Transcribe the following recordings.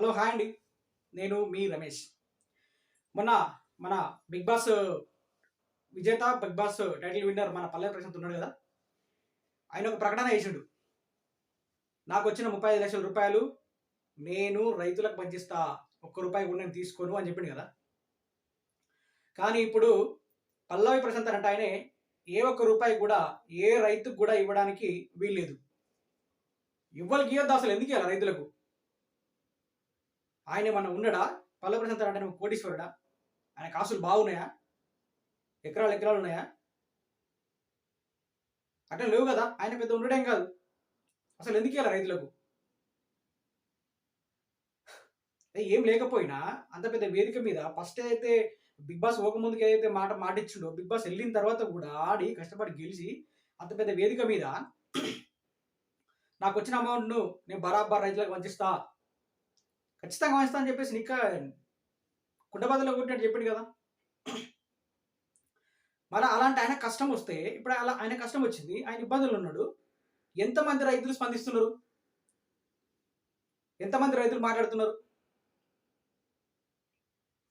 Hello hi అండి. నేను మీ రమేష్. మొన్న మన బిగ్ బాస్ విజేత బిగ్ బాస్ టైటిల్ విన్నర్ మన పల్లె ప్రశాంత్ ఉన్నాడు కదా? ఆయన ఒక ప్రకటన చేసిండు. నాకు వచ్చిన ముప్పై ఐదు లక్షల రూపాయలు నేను రైతులకు పంచిస్తా. ఒక్క రూపాయి కూడా నేను తీసుకోను అని చెప్పిండు కదా? కానీ ఇప్పుడు పల్లవి ప్రశాంత్ అంటే ఆయనే ఏ ఒక్క రూపాయి కూడా ఏ రైతుకు కూడా ఇవ్వడానికి వీల్లేదు. ఇవ్వాలి ఇవ్వద్దు అసలు. ఎందుకు ఇవ్వాలి రైతులకు? ఆయన ఏమన్నా ఉన్నాడా? పల్లె అంటే నువ్వు కోటీశ్వరుడా? ఆయన కాసులు బాగున్నాయా? ఎకరాలు ఎకరాలు ఉన్నాయా? అట్లా లేవు కదా. ఆయన పెద్ద ఉండడం కాదు. అసలు ఎందుకు ఇలా రైతులకు? ఏం లేకపోయినా అంత పెద్ద వేదిక మీద ఫస్ట్ అయితే బిగ్ బాస్ పోకముందుకు ఏదైతే మాట మాటిచ్చిండో బిగ్ బాస్ వెళ్ళిన తర్వాత కూడా ఆడి కష్టపడి గెలిచి అంత పెద్ద వేదిక మీద నాకు వచ్చిన అమౌంట్ను నేను బరాబర్ రైతులకు వంచిస్తా ఖచ్చితంగా వహిస్తా అని చెప్పేసి నిక్క కుండబద్దలో కొట్టినట్టు చెప్పిండు కదా. మళ్ళీ అలాంటి ఆయన కష్టం వస్తే ఇప్పుడు అలా ఆయన కష్టం వచ్చింది ఆయన ఇబ్బందులు ఉన్నాడు. ఎంతమంది రైతులు స్పందిస్తున్నారు? ఎంతమంది రైతులు మాట్లాడుతున్నారు?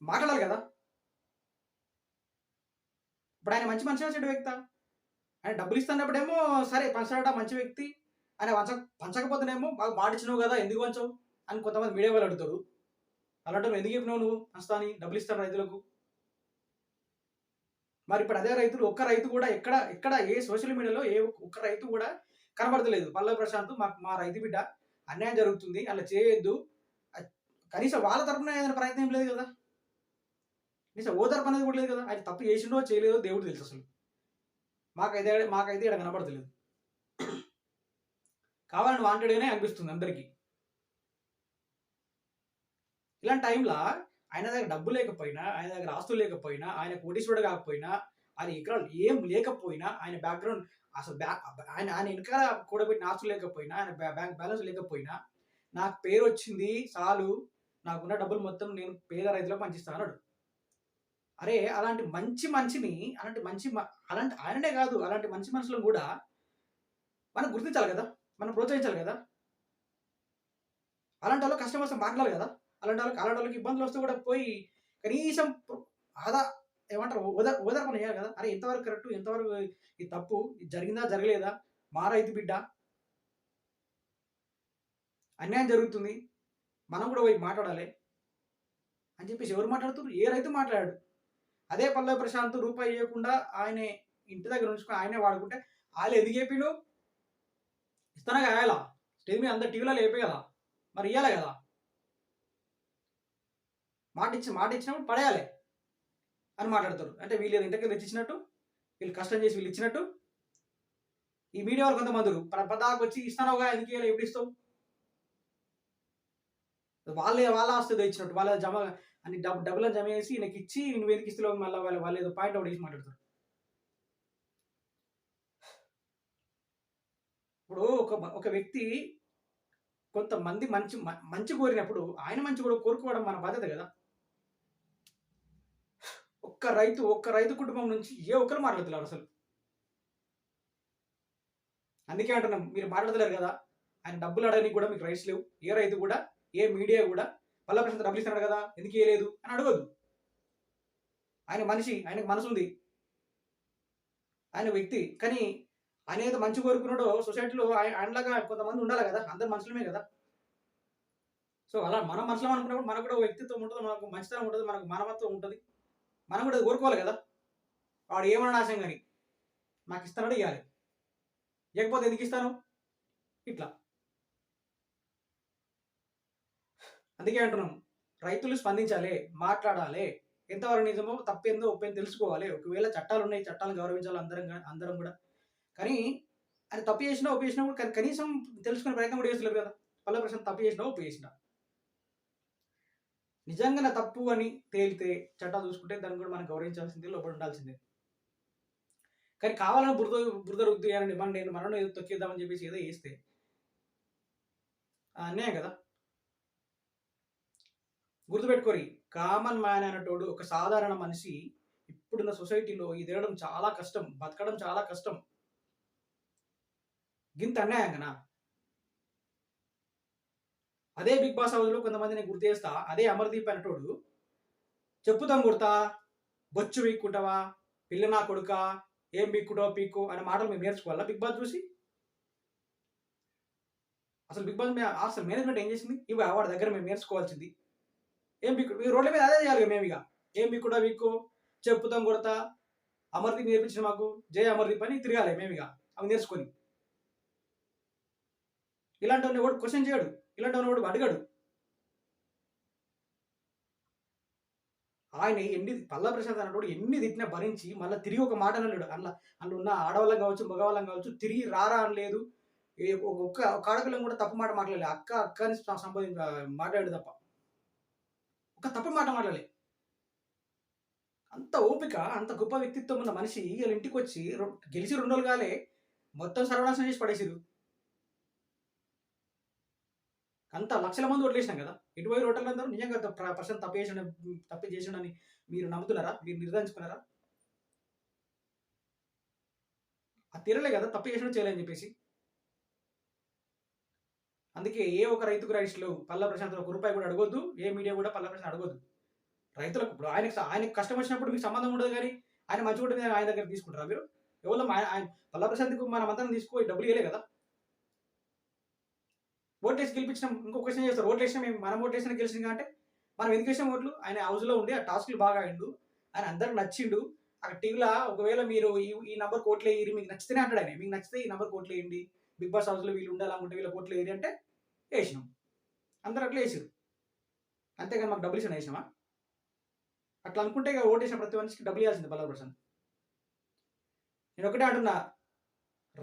మాట్లాడాలి కదా. ఇప్పుడు ఆయన మంచి మనిషి చెడు వ్యక్త? ఆయన డబ్బులు ఇస్తున్నప్పుడేమో సరే పంచడా మంచి వ్యక్తి. ఆయన పంచ పంచకపోతేనేమో మాట మాటిచ్చినావు కదా ఎందుకు పంచవు? అని కొంతమంది మీడియా వాళ్ళు అడుగుతారు. అలాంటి ఎందుకు చెప్పినావు నువ్వు? వస్తా అని డబ్బులు ఇస్తాను రైతులకు. మరి ఇప్పుడు అదే రైతులు ఒక్క రైతు కూడా ఎక్కడ ఎక్కడ ఏ సోషల్ మీడియాలో ఏ ఒక్క రైతు కూడా కనబడతలేదు. పల్లవి ప్రశాంత్ మా మా రైతు బిడ్డ అన్యాయం జరుగుతుంది అలా చేయొద్దు. కనీసం వాళ్ళ తరపున ఏదైనా ప్రయత్నం ఏం లేదు కదా? కనీసం ఓ తరపు అనేది కూడా లేదు కదా? ఆయన తప్పు చేసిండో చేయలేదో దేవుడు తెలుసు అసలు. మాకైతే మాకైతే ఇక్కడ కనబడతలేదు. కావాలని వాంటెడ్గానే అనిపిస్తుంది అందరికీ. ఇలాంటి టైంలో ఆయన దగ్గర డబ్బు లేకపోయినా ఆయన దగ్గర ఆస్తులు లేకపోయినా ఆయన కోటీశ్వరుడు కాకపోయినా ఆయన ఎకరాలు ఏం లేకపోయినా ఆయన బ్యాక్గ్రౌండ్ అసలు బ్యాక్ ఆయన ఆయన వెనకాల కూడబెట్టిన ఆస్తులు లేకపోయినా ఆయన బ్యాంక్ బ్యాలెన్స్ లేకపోయినా నాకు పేరు వచ్చింది చాలు నాకున్న డబ్బులు మొత్తం నేను పేద రైతులకు పంచిస్తాను అన్నాడు. అరే అలాంటి మంచి మనిషిని అలాంటి మంచి అలాంటి ఆయననే కాదు అలాంటి మంచి మనుషులను కూడా మనం గుర్తించాలి కదా మనం ప్రోత్సహించాలి కదా. అలాంటి వాళ్ళు కస్టమర్స్ మాట్లాడాలి కదా. అలాంటి వాళ్ళకి అలాంటి వాళ్ళకి ఇబ్బందులు వస్తే కూడా పోయి కనీసం ఆదా ఏమంటారు? ఓదర్ ఓదర్పణ చేయాలి కదా? అరే ఎంతవరకు కరెక్ట్ ఎంతవరకు ఇది తప్పు ఇది జరిగిందా జరగలేదా? మా రైతు బిడ్డ. అన్యాయం జరుగుతుంది. మనం కూడా పోయి మాట్లాడాలి అని చెప్పేసి ఎవరు మాట్లాడుతున్నారు? ఏ రైతు మాట్లాడాడు? అదే పల్లవి ప్రశాంత్ రూపాయి ఇవ్వకుండా ఆయనే ఇంటి దగ్గర ఉంచుకొని ఆయనే వాడుకుంటే వాళ్ళు ఎందుకు ఇస్తానగా ఇస్తానా కాయాలా స్టేజ్ మీద అందరు టీవీలో లేపే కదా? మరి ఇవ్వాలి కదా? మాట ఇచ్చి మాట ఇచ్చినప్పుడు పడేయాలి అని మాట్లాడతారు. అంటే వీళ్ళు ఇంతకీ తెచ్చిచ్చినట్టు వీళ్ళు కష్టం చేసి వీళ్ళు ఇచ్చినట్టు. ఈ మీడియా వాళ్ళు కొంతమంది పదాకు వచ్చి ఇస్తానోగా ఎందుకు ఇవ్వాలి ఎప్పుడు ఇస్తావు? వాళ్ళే వాళ్ళ ఆస్తి ఇచ్చినట్టు వాళ్ళ జమ అని డబ్బు డబ్బులను జమ చేసి నీకు ఇచ్చి నువ్వు ఎందుకు ఇస్తున్నావు మళ్ళీ వాళ్ళు వాళ్ళు ఏదో పాయింట్ అవుట్ చేసి మాట్లాడతారు. ఇప్పుడు ఒక ఒక వ్యక్తి కొంతమంది మంచి మంచి కోరినప్పుడు ఆయన మంచి కూడా కోరుకోవడం మన బాధ్యత కదా. ఒక్క రైతు ఒక్క రైతు కుటుంబం నుంచి ఏ ఒక్కరు మాట్లాడుతున్నారు అసలు. అందుకే అంటున్నాం మీరు మాట్లాడతలేరు కదా. ఆయన డబ్బులు అడగడానికి కూడా మీకు రైట్స్ లేవు. ఏ రైతు కూడా ఏ మీడియా కూడా పల్ల ప్రశాంత్ డబ్బులు ఇస్తున్నాడు కదా ఎందుకు ఇవ్వలేదు అని అడగదు ఆయన మనిషి ఆయనకు మనసు ఉంది. ఆయన వ్యక్తి కానీ ఆయన ఏదో మంచి కోరుకున్నాడో సొసైటీలో ఆయ- ఆయనలాగా కొంతమంది ఉండాలి కదా అందరు మనుషులమే కదా. సో అలా మనం మనుషులం అనుకున్నప్పుడు మనకు కూడా వ్యక్తిత్వం ఉంటుంది మనకు మంచితనం ఉంటుంది మనకు మానవత్వం ఉంటుంది. మనం కూడా కోరుకోవాలి కదా? వాడు ఏమన్నా ఆశం కానీ నాకు ఇస్తానో ఇవ్వాలి ఇవ్వకపోతే ఎందుకు ఇస్తాను? ఇట్లా. అందుకే అంటున్నాం రైతులు స్పందించాలి మాట్లాడాలి. ఎంతవరకు నిజమో తప్పేందో ఒప్పేందో తెలుసుకోవాలి. ఒకవేళ చట్టాలు ఉన్నాయి చట్టాలను గౌరవించాలి అందరం అందరం కూడా. కానీ అది తప్పు చేసినా ఒప్పు చేసినా కూడా కనీసం తెలుసుకునే ప్రయత్నం కూడా చేస్తున్నారు కదా? పల్లె ప్రశాంత్ తప్పు చేసినా ఒప్పు చేసినా. నిజంగా నా తప్పు అని తేలితే చట్టాలు చూసుకుంటే దాన్ని కూడా మనం గౌరవించాల్సిందే లోపల ఉండాల్సిందే. కానీ కావాలని బురద బురద రుద్దేయాలని మనం నేను మనం ఏదో తొక్కేద్దామని చెప్పేసి ఏదో వేస్తే అన్యాయం కదా? గుర్తుపెట్టుకోరి కామన్ మ్యాన్ అనేటోడు ఒక సాధారణ మనిషి ఇప్పుడున్న సొసైటీలో ఇది తిరగడం చాలా కష్టం బతకడం చాలా కష్టం. గింత అన్యాయంగానా అదే బిగ్ బాస్ హౌస్లో కొంతమందిని గుర్తు చేస్తా. అదే అమర్దీప్ అనేటోడు చెప్పుతాం కుడతా బొచ్చు వీక్కుంటావా పిల్ల నా కొడుక ఏం పీక్కుంటావా పీక్కు అనే మాటలు మేము నేర్చుకోవాలా బిగ్ బాస్ చూసి? అసలు బిగ్ బాస్ అసలు మేనేజ్మెంట్ ఏం చేసింది? ఇవి వాడి దగ్గర మేము నేర్చుకోవాల్సింది. ఏం పీక్కు రోడ్ల మీద అదే చేయాలి మేము ఇక. ఏం పీక్కుంటా పీక్కు చెప్పుతాం కొడతా అమర్దీప్ నేర్పించిన మాకు జయ అమర్దీప్ అని తిరగాలి మేము ఇక. అవి నేర్చుకొని. ఇలాంటి వాడిని ఎవడు క్వశ్చన్ చేయడు. ఇలాంటి వాడు అడగడు. ఆయన ఎన్ని పల్లా ప్రసాద్ అన్నప్పుడు ఎన్ని తిట్టినా భరించి మళ్ళీ తిరిగి ఒక మాట అనలేడు. అందులో అందులో ఉన్న ఆడవాళ్ళం కావచ్చు మగవాళ్ళం కావచ్చు తిరిగి రారా అనలేదు. ఒక్క ఒక ఆడపిల్లం కూడా తప్పు మాట మాట్లాడలేదు అక్క అక్క అని సం- మాట్లాడు తప్ప. ఒక తప్పు మాట మాట్లాడలే. అంత ఓపిక అంత గొప్ప వ్యక్తిత్వం ఉన్న మనిషి వీళ్ళ ఇంటికి వచ్చి గెలిచి రెండు రోజులు కాలే మొత్తం సర్వనాశనం చేసి పడేసిరు అంత లక్షల మంది ఓట్లేసినాం కదా. ఇటువైపు రోటర్లు అందరూ నిజంగా పర్సన్ తప్పు చేసిన తప్పు చేసిండని మీరు నమ్ముతున్నారా? మీరు నిర్ధారించుకున్నారా? అది తీరలే కదా తప్పు చేసిన చేయలేని చెప్పేసి. అందుకే ఏ ఒక రైతుకు రైట్స్ పల్ల ప్రశాంత్ ఒక రూపాయి కూడా అడగొద్దు ఏ మీడియా కూడా పల్ల ప్రశాంత్ అడగొద్దు. రైతులకు ఇప్పుడు ఆయనకు ఆయనకి కష్టం వచ్చినప్పుడు మీకు సంబంధం ఉండదు కానీ ఆయన మంచి ఉంటుంది ఆయన దగ్గర తీసుకుంటారా మీరు? ఎవరు ఆయన ఆయన పల్ల ప్రశాంత్కు మనం అందరం తీసుకో డబ్బులు ఇవ్వలే కదా. ఓట్లేసి గెలిపించినాం ఇంకో క్వశ్చన్ చేస్తారు ఓట్లేసిన మేము మనం ఓట్లేసిన గెలిచింది అంటే మనం ఎందుకు వేసిన ఓట్లు? ఆయన హౌస్లో ఉండి ఆ టాస్క్లు బాగా అయిండు ఆయన అందరికి నచ్చిండు. అక్కడ టీవీలో ఒకవేళ మీరు ఈ ఈ నెంబర్ కోట్లు వేయరు మీకు నచ్చితేనే అంటాడు ఆయన. మీకు నచ్చితే ఈ నెంబర్ కోట్లు వేయండి. బిగ్ బాస్ హౌస్లో వీళ్ళు ఉండాలనుకుంటే వీళ్ళ కోట్లు వేయరు అంటే వేసినాం. అందరూ అట్లా వేసారు అంతేగాని మాకు డబ్బులు ఇచ్చిన వేసినామా? అట్లా అనుకుంటే ఇక ఓటేసిన ప్రతి మనిషికి డబ్బులు ఇవ్వాల్సింది బల్లా ప్రశాంత్ నేను ఒకటే అంటున్నా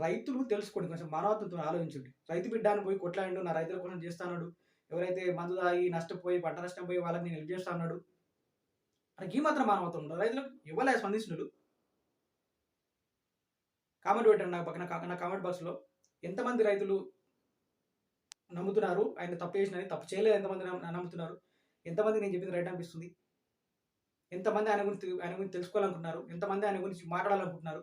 రైతులు తెలుసుకోండి కొంచెం మానవత్వంతో ఆలోచించండి. రైతు బిడ్డాను పోయి కొట్లాడు నా రైతుల కోసం చేస్తాడు ఎవరైతే మందు తాగి నష్టపోయి పంట నష్టం పోయి వాళ్ళకి నేను హెల్ప్ చేస్తా అన్నాడు. మనకి ఈ మాత్రం మానవత్వం ఉండదు. రైతులకు ఇవ్వలే స్పందిస్తున్నాడు కామెంట్ పెట్టండి నాకు పక్కన కాకుండా కామెంట్ బాక్స్లో ఎంతమంది రైతులు నమ్ముతున్నారు? ఆయన తప్పు చేసినని తప్పు చేయలేదు ఎంతమంది నమ్ముతున్నారు? ఎంతమంది నేను చెప్పింది రైట్ అనిపిస్తుంది? ఎంతమంది ఆయన గురించి ఆయన గురించి తెలుసుకోవాలనుకుంటున్నారు? ఎంతమంది ఆయన గురించి మాట్లాడాలనుకుంటున్నారు?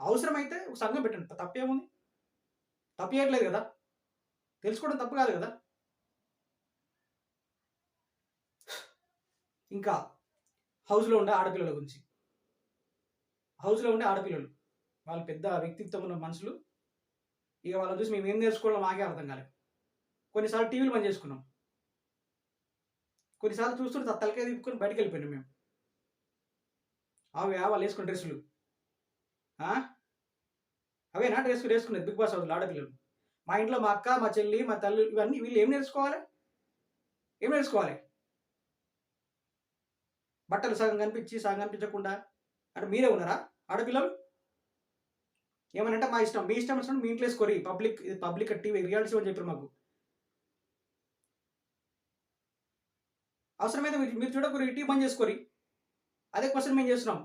అవసరమైతే ఒక సంఘం పెట్టండి. తప్పేముంది? తప్పు కదా? తెలుసుకోవడం తప్పు కాదు కదా? ఇంకా హౌస్లో ఉండే ఆడపిల్లల గురించి. హౌస్లో ఉండే ఆడపిల్లలు. వాళ్ళు పెద్ద వ్యక్తిత్వం ఉన్న మనుషులు. ఇక వాళ్ళని చూసి మేము ఏం నేర్చుకోవాలో మాకే అర్థం కాలేదు. కొన్నిసార్లు టీవీలు పని చేసుకున్నాం. కొన్నిసార్లు చూస్తుంటే తలకే తిప్పుకొని బయటకు వెళ్ళిపోయినాం మేము. అవి వాళ్ళు వేసుకున్న డ్రెస్సులు. అవేనా డ్రెస్ వేసుకునేది బిగ్ బాస్ హౌస్లో ఆడపిల్లలు. మా ఇంట్లో మా అక్క మా చెల్లి మా తల్లి ఇవన్నీ వీళ్ళు ఏం నేర్చుకోవాలి? ఏం నేర్చుకోవాలి? బట్టలు సగం కనిపించి సగం కనిపించకుండా అంటే మీరే ఉన్నారా? ఆడపిల్లలు? ఏమనంటే మా ఇష్టం మీ ఇష్టం వచ్చినప్పుడు మీ ఇంట్లో వేసుకోరి. పబ్లిక్ ఇది పబ్లిక్ టీవీ రియాలిటీ అని చెప్పారు మాకు. అవసరమైతే మీరు మీరు చూడకూరి టీవీ బంద్ చేసుకోరి. అదే క్వశ్చన్ మేము చేస్తున్నాం.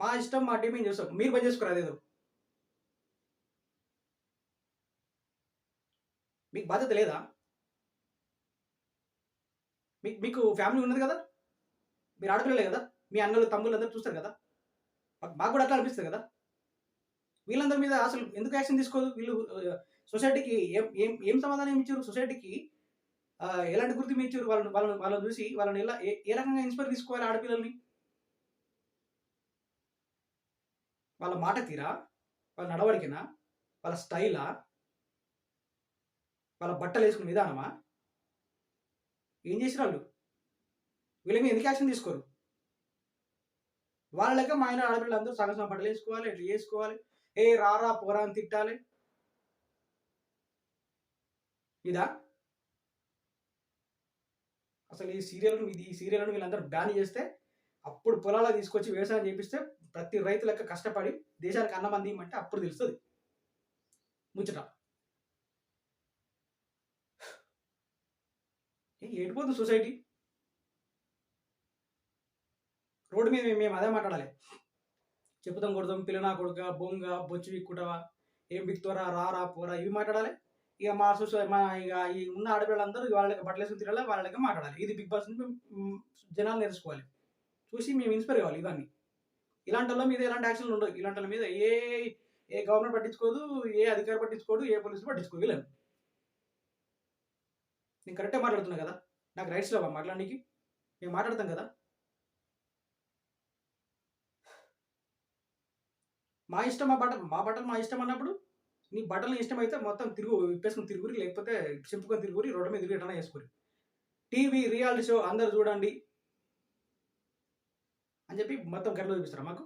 మా ఇష్టం మా టీం మేము మీరు పని చేసుకోరు అదేదో? మీకు బాధ్యత లేదా? మీకు మీకు ఫ్యామిలీ ఉన్నది కదా? మీరు ఆడపిల్లలే కదా? మీ అన్నలు తమ్ముళ్ళు అందరూ చూస్తారు కదా? మాకు- కూడా అట్లా అనిపిస్తుంది కదా? వీళ్ళందరి మీద అసలు ఎందుకు యాక్షన్ తీసుకోదు? వీళ్ళు సొసైటీకి ఏం ఏం ఏం సమాధానం ఇచ్చారు? సొసైటీకి ఎలాంటి గుర్తింపు ఇచ్చారు? వాళ్ళని వాళ్ళని వాళ్ళని చూసి వాళ్ళని ఎలా ఏ ఏ రకంగా ఇన్స్పైర్ తీసుకోవాలి ఆడపిల్లల్ని? వాళ్ళ మాట తీరా? వాళ్ళ నడవడికినా? వాళ్ళ స్టైలా? వాళ్ళ బట్టలు వేసుకునే విధానమా? ఏం చేసిన వాళ్ళు వీళ్ళ మీద ఎందుకు యాక్షన్ తీసుకోరు? వాళ్ళ లెక్క మా ఆయన ఆడపిల్లలు అందరూ సగం సగం బట్టలు వేసుకోవాలి ఇట్లా చేసుకోవాలి ఏ రారా పోరా అని తిట్టాలి. ఇదా? అసలు ఈ సీరియల్ ఇది ఈ సీరియల్ను వీళ్ళందరూ బ్యాన్ చేస్తే అప్పుడు పొలాల తీసుకొచ్చి వ్యవసాయం చేపిస్తే ప్రతి రైతు లెక్క కష్టపడి దేశానికి అన్నం అందియమంటే అప్పుడు తెలుస్తుంది. ముచ్చట. ఏ ఏడిపోతుంది సొసైటీ? రోడ్డు మీద మేము- మేము అదే మాట్లాడాలి. చెప్పుతాం కొడతాం పిల్లనా కొడుక బొంగ బొచ్చు విక్కుటవా ఏం బిక్తోరా రారా పోరా ఇవి మాట్లాడాలి. ఇక మా సొసై మా ఇక ఈ ఉన్న ఆడపిల్లలందరూ వాళ్ళకి బట్టలు వేసుకుని తిరగాలి వాళ్ళకి మాట్లాడాలి. ఇది బిగ్ బాస్ జనాలు నేర్చుకోవాలి. చూసి మేము ఇన్స్పైర్ కావాలి ఇవన్నీ. ఇలాంటి వాళ్ళ మీద ఎలాంటి యాక్షన్లు ఉండవు. ఇలాంటి వాళ్ళ మీద ఏ ఏ గవర్నమెంట్ పట్టించుకోదు ఏ అధికారి పట్టించుకోదు ఏ పోలీసులు పట్టించుకోలేదు నేను కరెక్టే మాట్లాడుతున్నా కదా? నాకు రైట్స్ లేవా మాట్లాడడానికి మేము మాట్లాడతాం కదా? మా ఇష్టం మా బట్టలు మా బట్టలు మా ఇష్టం అన్నప్పుడు నీ బట్టలు ఇష్టం అయితే మొత్తం తిరుగు విప్పేసుకుని తిరుగురి లేకపోతే చింపుకొని తిరుగురి రోడ్డు మీద తిరిగి ఎట్లా చేసుకోరి టీవీ రియాలిటీ షో అందరు చూడండి. అని చెప్పి మొత్తం గంటలు చూపిస్తారా మాకు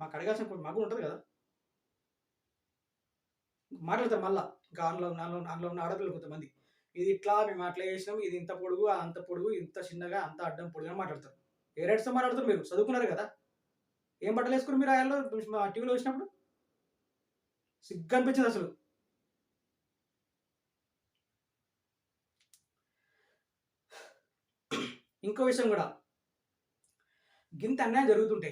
మాకు అడగాల్సిన మాకు ఉంటుంది కదా. మాట్లాడతారు మళ్ళా. ఇంకా ఆన్లో నాలో ఆన్లో ఉన్న ఆడపిల్లలు కొంతమంది. ఇది ఇట్లా మేము అట్లా చేసినాం ఇది ఇంత పొడుగు అంత పొడుగు ఇంత చిన్నగా అంత అడ్డం పొడుగు అని మాట్లాడతారు. ఏ రైట్స్తో మాట్లాడుతారు మీరు? చదువుకున్నారు కదా. ఏం బట్టలు వేసుకుని మీరు ఆయనలో? టీవీలో వచ్చినప్పుడు సిగ్గు అనిపించింది అసలు. ఇంకో విషయం కూడా. గింత అన్యాయం జరుగుతుంటే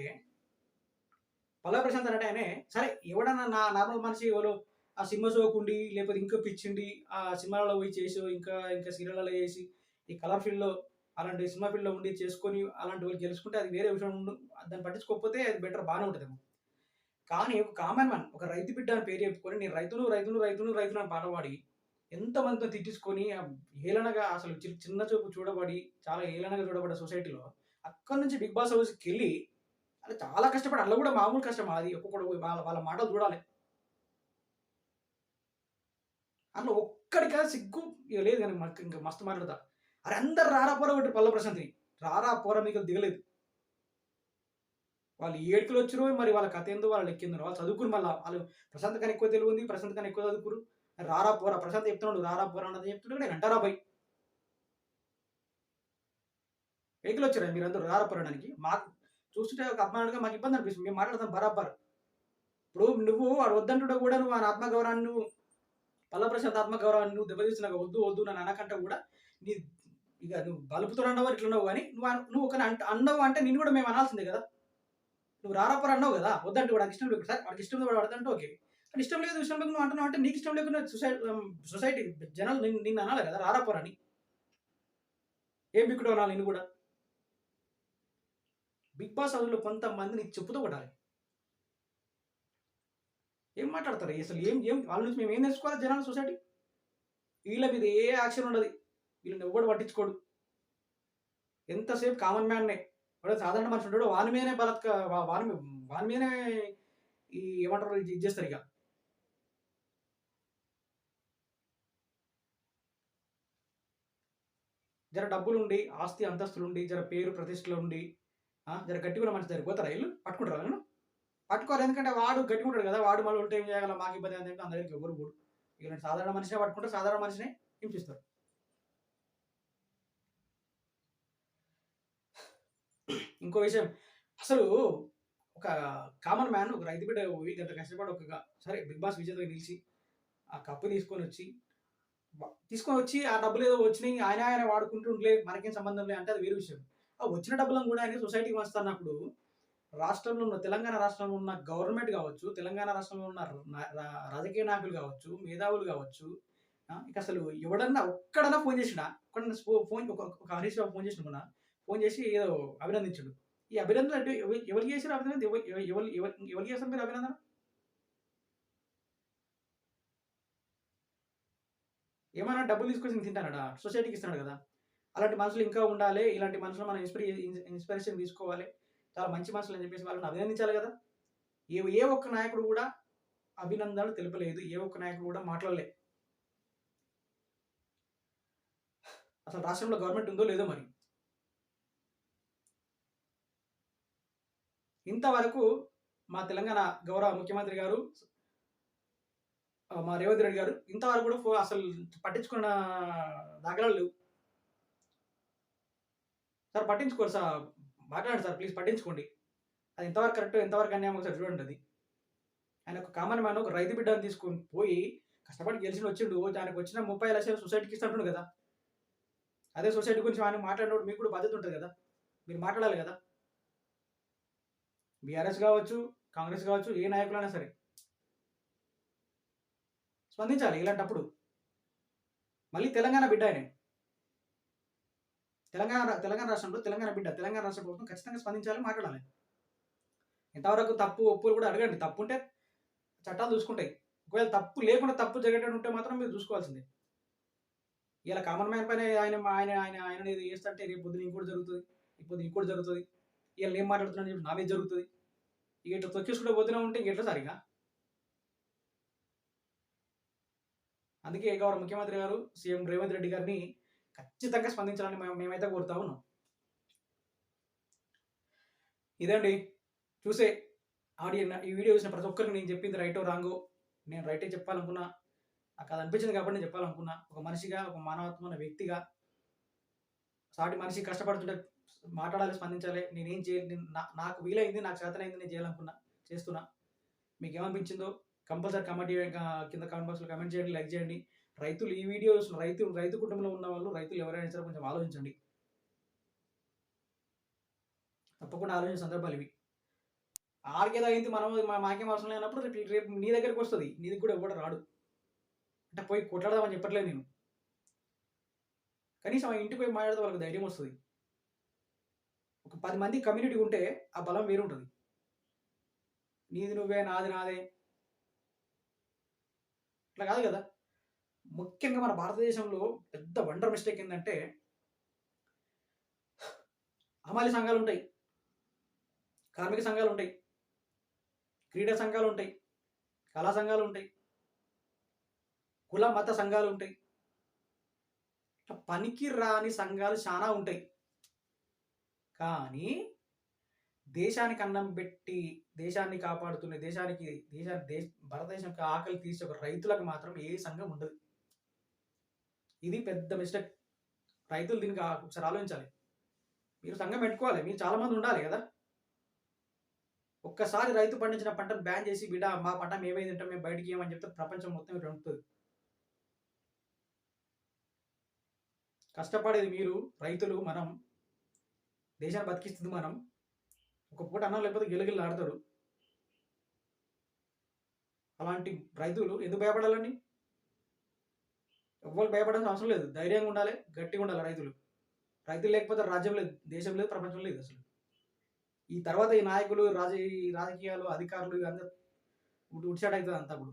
పల్లవ ప్రశాంత్ అంటే ఆయనే సరే ఎవడన్నా నా నార్మల్ మనిషి ఎవరు ఆ సినిమా చూడకుండి లేకపోతే ఇంకో పిచ్చిండి ఆ సినిమాలలో పోయి చేసి ఇంకా ఇంకా సీరియల్లో చేసి ఈ కలర్ ఫీల్డ్లో అలాంటి సినిమా ఫీల్డ్లో ఉండి చేసుకొని అలాంటి వాళ్ళు గెలుచుకుంటే అది వేరే విషయం ఉండు దాన్ని పట్టించుకోకపోతే అది బెటర్ బాగానే ఉంటుందేమో. కానీ ఒక కామన్ మ్యాన్ ఒక రైతు బిడ్డ అని పేరు చెప్పుకొని నేను రైతులు రైతులు రైతులు రైతులు అని పాట పాడి ఎంతమందితో తిట్టించుకొని ఆ ఏలనగా అసలు చి- చిన్న చూపు చూడబడి చాలా ఏలనగా చూడబడ్డ సొసైటీలో అక్కడ నుంచి బిగ్ బాస్ హౌస్కి వెళ్ళి అలా చాలా కష్టపడి అలా కూడా మామూలు కష్టం. అది ఒక్కొక్కడు వాళ్ళ వాళ్ళ మాటలు చూడాలి. అట్లా ఒక్కడిగా సిగ్గు ఇక లేదు కానీ మాకు ఇంకా మస్తు మాట్లాడతా. అరే అందరు రారా పోరా ఒకటి పల్ల ప్రశాంత్ని. రారా పోరా మీకు దిగలేదు. వాళ్ళు ఏడుకులు వచ్చారు మరి వాళ్ళ కథ ఏందో వాళ్ళు ఎక్కిందో వాళ్ళు చదువుకుని మళ్ళీ వాళ్ళు ప్రశాంత్ కానీ ఎక్కువ తెలివి ఉంది ప్రశాంత్ కానీ ఎక్కువ చదువుకురు రారా పోరా ప్రశాంత్ చెప్తున్నాడు రారా పోరా అన్నది చెప్తున్నాడు గంటారా అంటారా పోయి. వెహికల్ వచ్చారా మీరు అందరూ రారపడడానికి మాకు చూస్తుంటే ఒక అభిమానులుగా మాకు ఇబ్బంది అనిపిస్తుంది. మేము మాట్లాడతాం బరాబర్. ఇప్పుడు నువ్వు వాడు వద్దంటుంటే కూడా నువ్వు ఆయన ఆత్మగౌరవాన్ని నువ్వు పల్ల ప్రశాంత్ ఆత్మగౌరవాన్ని నువ్వు దెబ్బతీస్తున్నావు. వద్దు వద్దు నన్ను అనకంటే కూడా నీ ఇక నువ్వు బలుపుతో అన్నావు ఇట్లా ఉన్నావు కానీ నువ్వు నువ్వు ఒక అంట అన్నావు అంటే నిన్ను కూడా మేము అనాల్సిందే కదా. నువ్వు రారాపర అన్నావు కదా వద్దంటే వాడికి ఇష్టం లేదు సార్ వాడికి ఇష్టం కూడా వాడు పడదంటే ఓకే. కానీ ఇష్టం లేదు ఇష్టం లేకుండా నువ్వు అంటున్నావు అంటే నీకు ఇష్టం లేకుండా సొసైటీ సొసైటీ జనాలు నిన్ను అనాలి కదా రారాపర అని. ఏం బిక్కుడు అనాలి నిన్ను కూడా? బిగ్ బాస్ హౌస్లో కొంతమందిని చెప్పుతూ కొట్టాలి. ఏం మాట్లాడతారు? అసలు ఏం ఏం వాళ్ళ నుంచి మేము ఏం నేర్చుకోవాలి జనాల సొసైటీ? వీళ్ళ మీద ఏ యాక్షన్ ఉండదు. వీళ్ళని ఎవ్వడు పట్టించుకోడు. ఎంతసేపు కామన్ మ్యాన్నే. వాడు సాధారణ మనిషి ఉంటాడు. వాని మీదనే బలత్క వాని వాని మీదనే ఈ ఏమంటారు? ఇది చేస్తారు ఇక. జర డబ్బులు ఉండి ఆస్తి అంతస్తులు ఉండి జర పేరు ప్రతిష్టలు ఉండి జర గట్టిగా మంచి దగ్గర పోతారా వీళ్ళు పట్టుకుంటారు నేను పట్టుకోరు ఎందుకంటే వాడు గట్టిగా ఉంటాడు కదా వాడు మళ్ళీ ఉంటే ఏం చేయగల మాకు ఇబ్బంది అని చెప్పి అందరికి ఎవరు పోడు. ఇలాంటి సాధారణ మనిషినే పట్టుకుంటే సాధారణ మనిషినే హింసిస్తారు. ఇంకో విషయం అసలు ఒక కామన్ మ్యాన్ ఒక రైతు బిడ్డ పోయి గంట కష్టపడి ఒక సరే బిగ్ బాస్ విజేతగా నిలిచి ఆ కప్పు తీసుకొని వచ్చి తీసుకొని వచ్చి ఆ డబ్బులు ఏదో వచ్చినాయి ఆయన ఆయన వాడుకుంటూ ఉండలే మనకేం సంబంధం లే అంటే అది వేరే విషయం. ఆ వచ్చిన డబ్బులను కూడా ఆయన సొసైటీకి వస్తున్నప్పుడు రాష్ట్రంలో ఉన్న తెలంగాణ రాష్ట్రంలో ఉన్న గవర్నమెంట్ కావచ్చు తెలంగాణ రాష్ట్రంలో ఉన్న రాజకీయ నాయకులు కావచ్చు మేధావులు కావచ్చు ఇక అసలు ఎవడన్నా ఒక్కడన్నా ఫోన్ చేసినా ఒక్కడన్నా ఫోన్ ఒక హరీష్ రావు ఫోన్ చేసిన ఫోన్ చేసి ఏదో అభినందించుడు. ఈ అభినందన అంటే ఎవరికి ఎవరు చేశారు అభినందన? ఎవరు ఎవరు చేస్తారు మీరు అభినందన? ఏమైనా డబ్బులు తీసుకొచ్చి తింటానడా? సొసైటీకి ఇస్తున్నాడు కదా. అలాంటి మనుషులు ఇంకా ఉండాలి ఇలాంటి మనుషులు మనం ఇన్స్పిరే ఇన్స్పిరేషన్ తీసుకోవాలి. చాలా మంచి మనుషులు అని చెప్పేసి వాళ్ళని అభినందించాలి కదా. ఏ ఏ ఒక్క నాయకుడు కూడా అభినందనలు తెలుపలేదు ఏ ఒక్క నాయకుడు కూడా మాట్లాడలే. అసలు రాష్ట్రంలో గవర్నమెంట్ ఉందో లేదో మరి. ఇంతవరకు మా తెలంగాణ గౌరవ ముఖ్యమంత్రి గారు మా రేవంత్ రెడ్డి గారు ఇంతవరకు కూడా అసలు పట్టించుకున్న దాఖలాలు లేవు. సార్ పట్టించుకోరు సార్ మాట్లాడండి సార్ ప్లీజ్ పట్టించుకోండి. అది ఎంతవరకు కరెక్ట్ ఎంతవరకు అన్యాయం ఒకసారి చూడండి అది. ఆయన ఒక కామన్ మ్యాన్ ఒక రైతు బిడ్డను తీసుకొని పోయి కష్టపడి గెలిచిన వచ్చిండు ఆయనకు వచ్చిన ముప్పై లక్షలు సొసైటీకి ఇస్తుంటుండు కదా. అదే సొసైటీ గురించి ఆయన మాట్లాడినప్పుడు మీకు కూడా బాధ్యత ఉంటుంది కదా. మీరు మాట్లాడాలి కదా. బీఆర్ఎస్ కావచ్చు కాంగ్రెస్ కావచ్చు ఏ నాయకులైనా సరే. స్పందించాలి ఇలాంటప్పుడు. మళ్ళీ తెలంగాణ బిడ్డ ఆయన. తెలంగాణ తెలంగాణ రాష్ట్రంలో తెలంగాణ బిడ్డ తెలంగాణ రాష్ట్ర ప్రభుత్వం ఖచ్చితంగా స్పందించాలి మాట్లాడాలి. ఇంతవరకు తప్పు ఒప్పులు కూడా అడగండి. తప్పు ఉంటే చట్టాలు చూసుకుంటాయి. ఒకవేళ తప్పు లేకుండా తప్పు జరిగేటట్టు ఉంటే మాత్రం మీరు చూసుకోవాల్సిందే. ఇలా కామన్ మ్యాన్ పైన ఆయన ఆయన ఆయన ఆయన ఇది చేస్తుంటే రేపు పొద్దున ఇంకోటి జరుగుతుంది. ఇప్పుడు ఇంకోటి జరుగుతుంది. వీళ్ళు ఏం మాట్లాడుతున్నాను చెప్పి నా మీద జరుగుతుంది. ఇక ఇట్లా తొక్కేసుకుంటే పొద్దున ఉంటే ఇంకెట్లా సరిగా అందుకే గౌరవ ముఖ్యమంత్రి గారు సీఎం రేవంత్ రెడ్డి గారిని ఖచ్చితంగా స్పందించాలని మేము- మేమైతే కోరుతా ఉన్నాం. ఇదండి. చూసే ఆడియో ఈ వీడియో చూసిన ప్రతి ఒక్కరికి నేను చెప్పింది రైటో రాంగో నేను రైటే చెప్పాలనుకున్నా. నాకు అది అనిపించింది కాబట్టి నేను చెప్పాలనుకున్నా. ఒక మనిషిగా ఒక మానవత్వమైన వ్యక్తిగా సాటి మనిషి కష్టపడుతుంటే మాట్లాడాలి స్పందించాలి. నేనేం చేయాలి నాకు వీలైంది నాకు చేతనైంది నేను చేయాలనుకున్నా చేస్తున్నా. మీకు ఏమనిపించిందో కంపల్సరీ కమెంట్ కింద కామెంట్ బాక్స్లో కమెంట్ చేయండి లైక్ చేయండి. రైతులు ఈ వీడియోస్ రైతు రైతు కుటుంబంలో ఉన్న వాళ్ళు రైతులు ఎవరైనా సరే కొంచెం ఆలోచించండి. తప్పకుండా ఆలోచించే సందర్భాలు ఇవి. ఆడికేదో అయింది మనం మాకేం అవసరం లేనప్పుడు రేపు రేపు నీ దగ్గరికి వస్తుంది నీది కూడా ఎవడ రాడు. అంటే పోయి కొట్లాడదామని చెప్పట్లేదు నేను. కనీసం ఆ ఇంటికి పోయి మాట్లాడితే వాళ్ళకి ధైర్యం వస్తుంది. ఒక పది మంది కమ్యూనిటీ ఉంటే ఆ బలం వేరు ఉంటుంది నీది నువ్వే నాది నాదే. ఇట్లా కాదు కదా? ముఖ్యంగా మన భారతదేశంలో పెద్ద వండర్ మిస్టేక్ ఏంటంటే అమాలి సంఘాలు ఉంటాయి కార్మిక సంఘాలు ఉంటాయి క్రీడా సంఘాలు ఉంటాయి కళా సంఘాలు ఉంటాయి కుల మత సంఘాలు ఉంటాయి. పనికి రాని సంఘాలు చాలా ఉంటాయి. కానీ దేశానికి అన్నం పెట్టి దేశాన్ని కాపాడుతున్న దేశానికి దేశ దేశ భారతదేశం యొక్క ఆకలి తీసే ఒక రైతులకు మాత్రం ఏ సంఘం ఉండదు. ఇది పెద్ద మిస్టేక్ రైతులు దీనికి ఒకసారి ఆలోచించాలి. మీరు సంఘం పెట్టుకోవాలి. మీరు చాలామంది ఉండాలి కదా. ఒక్కసారి రైతు పండించిన పంటను బ్యాన్ చేసి బిడ్డ మా పంట మేమే తింటాం మేము బయటికి ఏమని చెప్తే ప్రపంచం మొత్తం ఉంటుంది కష్టపడేది మీరు రైతులు మనం దేశాన్ని బతికిస్తుంది మనం. ఒక పూట అన్నం లేకపోతే గిలగిల్లు ఆడతాడు అలాంటి రైతులు ఎందుకు భయపడాలండి? ఎవ్వరు భయపడాల్సిన అవసరం లేదు. ధైర్యంగా ఉండాలి గట్టిగా ఉండాలి రైతులు. రైతులు లేకపోతే రాజ్యం లేదు దేశం లేదు ప్రపంచం లేదు అసలు. ఈ తర్వాత ఈ నాయకులు రాజ ఈ రాజకీయాలు అధికారులు అందరూ ఉడిచాడు అవుతుంది అంతా ఇప్పుడు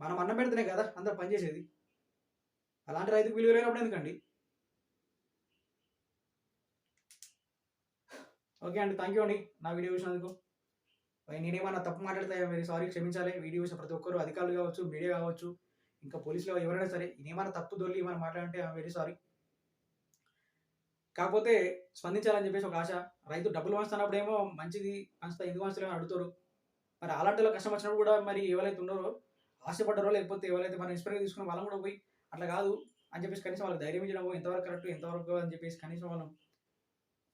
మనం అన్నం పెడితేనే కదా అందరు పనిచేసేది అలాంటి రైతుకు విలువ లేనప్పుడు ఎందుకండి? ఓకే అండి థ్యాంక్ యూ అండి నా వీడియో చూసినందుకు. నేనేమన్నా తప్పు మాట్లాడితే వెరీ సారీ క్షమించాలి. వీడియో చూసిన ప్రతి ఒక్కరు అధికారులు కావచ్చు మీడియా కావచ్చు ఇంకా పోలీసులు ఎవరైనా సరే నేనేమన్నా తప్పు దొరికి ఏమైనా మాట్లాడంటే ఐఎమ్ వెరీ సారీ. కాకపోతే స్పందించాలని చెప్పేసి ఒక ఆశ. రైతు డబ్బులు వస్తున్నప్పుడు ఏమో మంచిది వంచుతా ఎందుకు వంచలేమని అడుగుతారు. మరి అలాంటి కష్టం వచ్చినప్పుడు కూడా మరి ఎవరైతే ఉన్నారో ఆశపడ్డారో లేకపోతే ఎవరైతే మనం ఇన్స్పైర్ తీసుకున్న వాళ్ళని కూడా పోయి అట్లా కాదు అని చెప్పేసి కనీసం వాళ్ళకి ధైర్యం ఇచ్చడం ఎంతవరకు కరెక్ట్ ఎంతవరకు అని చెప్పేసి కనీసం వాళ్ళం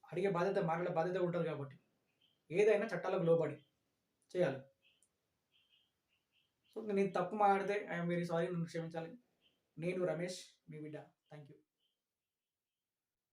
అడిగే బాధ్యత మాట్లాడే బాధ్యత ఉంటుంది కాబట్టి. ఏదైనా చట్టాలకు లోబడి చేయాలి. సో నేను తప్పు మాట్లాడితే ఐఎమ్ వెరీ సారీ నన్ను క్షమించాలి. నేను రమేష్ మీ బిడ్డ. Thank you